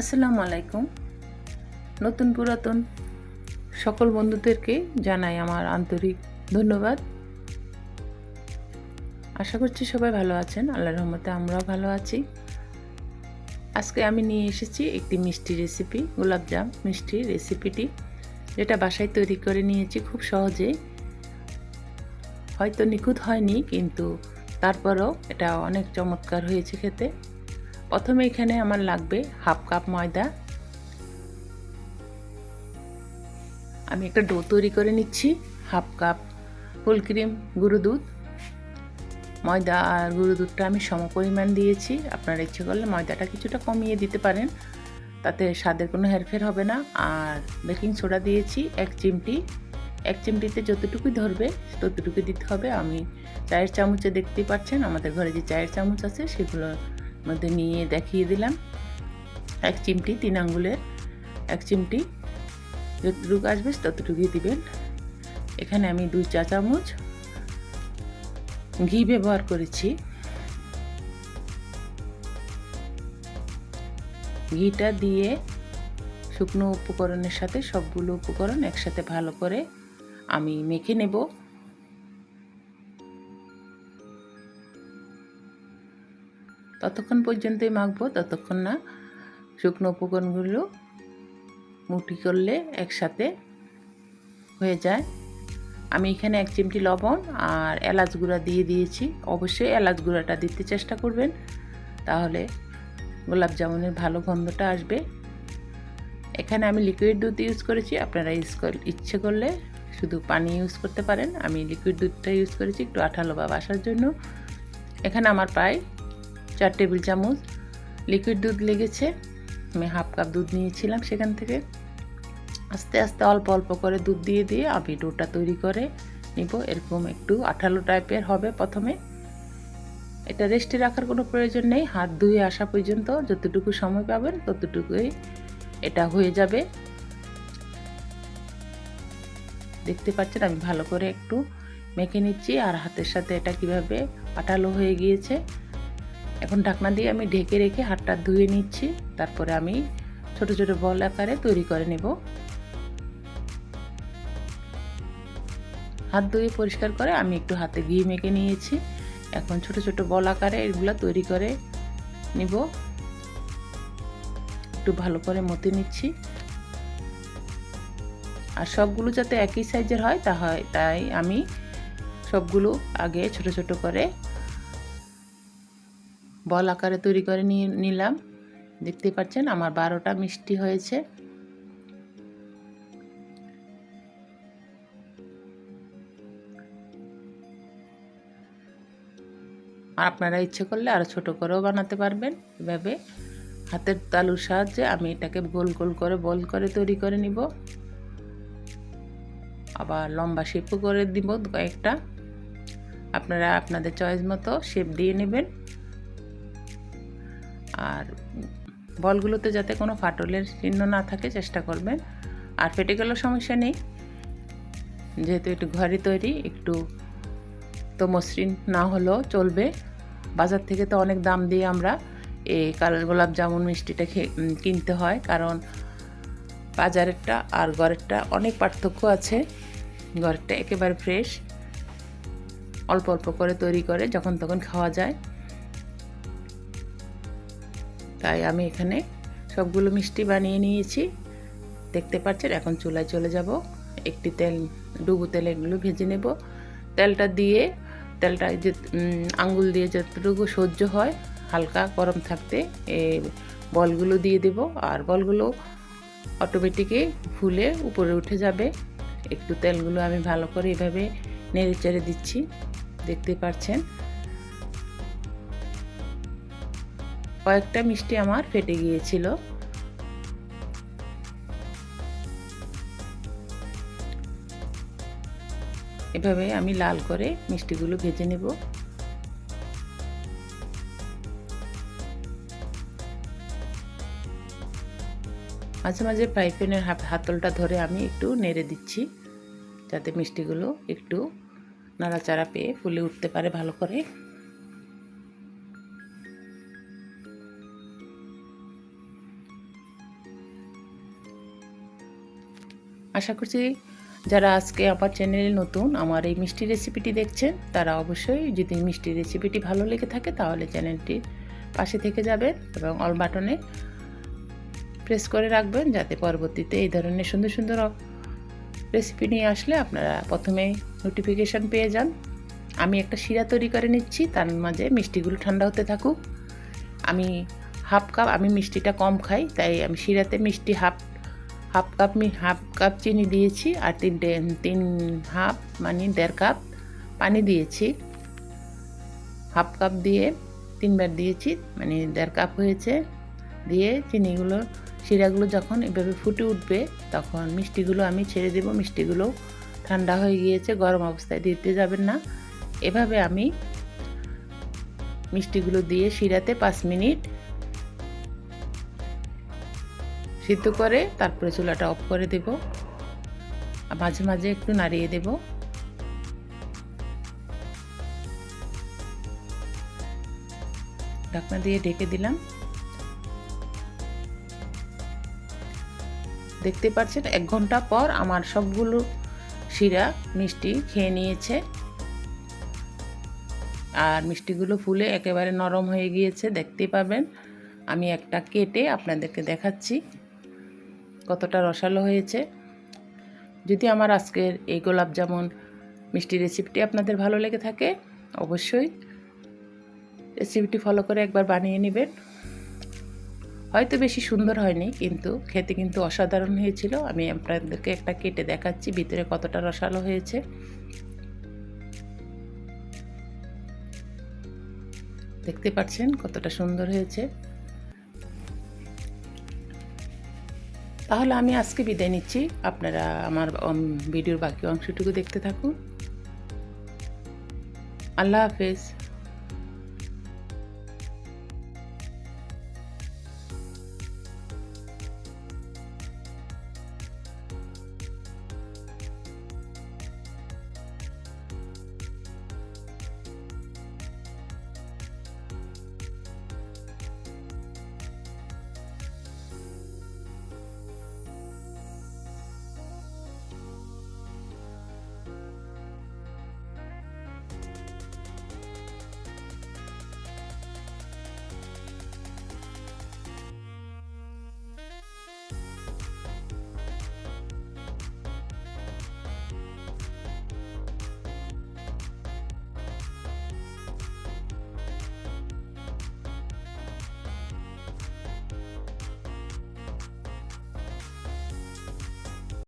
আসসালামু আলাইকুম। নতুন পুরাতন সকল বন্ধুদেরকে জানাই আমার আন্তরিক ধন্যবাদ। আশা করছি সবাই ভালো আছেন, আল্লাহর রহমতে আমরাও ভালো আছি। আজকে আমি নিয়ে এসেছি একটি মিষ্টি রেসিপি গোলাপজাম মিষ্টি রেসিপিটি, যেটা বাসায় তৈরি করে নিয়েছি খুব সহজেই হয়তো নিখুঁত হয়নি, কিন্তু তারপরও এটা অনেক চমৎকার হয়েছে খেতে। প্রথমে এখানে আমার লাগবে হাফ কাপ ময়দা। আমি একটা ডো তৈরি করে নিচ্ছি, হাফ কাপ ফুল ক্রিম, গুঁড়ো দুধ। ময়দা আর গুঁড়ো দুধটা আমি সম পরিমাণ দিয়েছি, আপনার ইচ্ছে করলে ময়দাটা কিছুটা কমিয়ে দিতে পারেন। তাতে স্বাদের কোনো হেরফের হবে না। আর বেকিং সোডা দিয়েছি এক চিমটি। এক চিমটিতে যতটুকুই ধরবে ততটুকু দিতে হবে। আমি চায়ের চামচে দেখতেই পাচ্ছেন, আমাদের ঘরে যে চায়ের চামচ আছে সেগুলোর মধ্যে নিয়ে দেখিয়ে দিলাম। এক চিমটি, তিন আঙ্গুলের এক চিমটি। যতটুকু আসবে ততটুকুই দিবেন। এখানে আমি দুই চা চামচ ঘি ব্যবহার করেছি। ঘিটা দিয়ে শুকনো উপকরণের সাথে সবগুলো উপকরণ একসাথে ভালো করে আমি মেখে নেব। ততক্ষণ পর্যন্তই মাখবো, ততক্ষণ না শুকনো উপকরণগুলো মুটি করলে একসাথে হয়ে যায়। আমি এখানে এক চিমটি লবণ আর এলাচ গুঁড়া দিয়ে দিয়েছি। অবশ্যই এলাচ গুঁড়াটা দিতে চেষ্টা করবেন, তাহলে গোলাপ জামুনের ভালো গন্ধটা আসবে। এখানে আমি লিকুইড দুধ ইউজ করেছি, আপনারা ইউজ ইচ্ছে করলে শুধু পানি ইউজ করতে পারেন। আমি লিকুইড দুধটা ইউজ করেছি একটু আঠালো বা বাসার জন্য। এখানে আমার প্রায় চার টেবিল চামচ লিকুইড দুধ লেগেছে। আমি হাফ কাপ দুধ নিয়েছিলাম সেখান থেকে। আস্তে আস্তে অল্প অল্প করে দুধ দিয়ে দিয়ে আমি ডোটা তৈরি করে নিব। এরকম একটু আঠালো টাইপের হবে প্রথমে। এটা রেস্টে রাখার কোনো প্রয়োজন নেই। হাত ধুয়ে আসা পর্যন্ত যতটুকু সময় পাবেন ততটুকুই এটা হয়ে যাবে। দেখতে পাচ্ছেন আমি ভালো করে একটু মেখে নিচ্ছি। আর হাতের সাথে এটা কীভাবে আঠালো হয়ে গিয়েছে এখন ঢাকনা দিয়ে আমি ঢেকে রেখে হাতটা ধুয়ে নিচ্ছি। তারপরে আমি ছোট ছোট বল আকারে তৈরি করে নেব। হাত ধুয়ে পরিষ্কার করে আমি একটু হাতে ঘি মেখে নিয়েছি। এখন ছোট ছোট বল আকারে এগুলো তৈরি করে নিব। একটু ভালো করে মতে নিচ্ছি। আর সবগুলো যাতে একই সাইজের হয়, তা হয়, তাই আমি সবগুলো আগে ছোট ছোট করে বল আকারে তৈরি করে নিয়ে নিলাম। দেখতে পাচ্ছেন আমার বারোটা মিষ্টি হয়েছে। আর আপনারা ইচ্ছে করলে আরও ছোট করেও বানাতে পারবেন। এভাবে হাতের তালুর সাহায্যে আমি এটাকে গোল গোল করে বল করে তৈরি করে নিব। আবার লম্বা শেপও করে দিব কয়েকটা। আপনারা আপনাদের চয়েস মতো শেপ দিয়ে নেবেন। বলগুলোতে যাতে কোনো ফাটলের চিহ্ন না থাকে, চেষ্টা করবেন। আর ফেটে গেলেও সমস্যা নেই। যেহেতু একটু ঘরে তৈরি, একটু তো মসৃণ না হলেও চলবে। বাজার থেকে তো অনেক দাম দিয়ে আমরা। এই কালার গোলাপ জামুন মিষ্টিটা কিনতে হয়। কারণ বাজারেরটা আর ঘরেরটা অনেক পার্থক্য আছে। ঘরেরটা একেবারে ফ্রেশ। অল্প অল্প করে তৈরি করে যখন তখন খাওয়া যায়। তাই আমি এখানে সবগুলো মিষ্টি বানিয়ে নিয়েছি। দেখতে পাচ্ছেন, এখন চুলায় চলে যাব। একটি তেল, ডুবু তেল এগুলো ভেজে নেব। তেলটা দিয়ে, তেলটা যে আঙ্গুল দিয়ে যতটুকু সহ্য হয়, হালকা গরম থাকতে এই বলগুলো দিয়ে দেব। আর বলগুলো অটোমেটিকই ফুলে উপরে উঠে যাবে। একটু তেলগুলো আমি ভালো করে এভাবে নেড়ে চেড়ে দিচ্ছি। দেখতে পাচ্ছেন? কয়েকটা মিষ্টি আমার ফেটে গিয়েছিল। এভাবে আমি লাল করে মিষ্টিগুলো ভেজে নেব। মাঝে মাঝে ফ্রাই প্যানের হাতলটা ধরে আমি একটু নেড়ে দিচ্ছি, যাতে মিষ্টিগুলো একটু নাড়াচাড়া পেয়ে ফুলে উঠতে পারে ভালো করে। আশা করছি যারা আজকে আমার চ্যানেলে নতুন, আমার এই মিষ্টি রেসিপিটি দেখছেন, তারা অবশ্যই যদি মিষ্টি রেসিপিটি ভালো লেগে থাকে, তাহলে চ্যানেলটি পাশে থেকে যাবেন এবং অল বাটনে প্রেস করে রাখবেন, যাতে পরবর্তীতে এই ধরনের সুন্দর সুন্দর রেসিপি নিয়ে আসলে আপনারা প্রথমে নোটিফিকেশান পেয়ে যান। আমি একটা শিরা তৈরি করে নিচ্ছি, তার মাঝে মিষ্টিগুলো ঠান্ডা হতে থাকুক। আমি হাফ কাপ আমি মিষ্টিটা কম খাই, তাই আমি শিরাতে মিষ্টি হাফ হাফ কাপ মি হাফ কাপ চিনি দিয়েছি আর তিনটে তিন হাফ মানে দেড় কাপ পানি দিয়েছি। হাফ কাপ দিয়ে তিনবার দিয়েছি মানে দেড় কাপ হয়েছে। দিয়ে চিনিগুলো, শিরাগুলো যখন এভাবে ফুটে উঠবে, তখন মিষ্টিগুলো আমি ছেড়ে দেব। মিষ্টিগুলো ঠান্ডা হয়ে গিয়েছে, গরম অবস্থায় দিতে যাবেন না। এভাবে আমি মিষ্টিগুলো দিয়ে শিরাতে পাঁচ মিনিট সিদ্ধ করে তারপরে চুলাটা অফ করে দেব। আর মাঝে মাঝে একটু নাড়িয়ে দেব। ঢাকনা দিয়ে ঢেকে দিলাম। দেখতে পাচ্ছেন, এক ঘণ্টা পর আমার সবগুলো শিরা মিষ্টি খেয়ে নিয়েছে। আর মিষ্টিগুলো ফুলে একেবারে নরম হয়ে গিয়েছে, দেখতে পাবেন। আমি একটা কেটে আপনাদেরকে দেখাচ্ছি। কতটা রসালো হয়েছে। যদি আমার আজকের এই গোলাপ জামুন মিষ্টি রেসিপিটি আপনাদের ভালো লেগে থাকে, অবশ্যই রেসিপিটি ফলো করে একবার বানিয়ে নেবেন। হয়তো বেশি সুন্দর হয়নি, কিন্তু খেতে কিন্তু অসাধারণ হয়েছিল। আমি আপনাদেরকে একটা কেটে দেখাচ্ছি ভিতরে কতটা রসালো হয়েছে। দেখতে পাচ্ছেন কতটা সুন্দর হয়েছে। তাহলে আমি আজকে বিদায় নিচ্ছি। আপনারা আমার ভিডিওর বাকি অংশটুকু দেখতে থাকুন। আল্লাহ হাফেজ।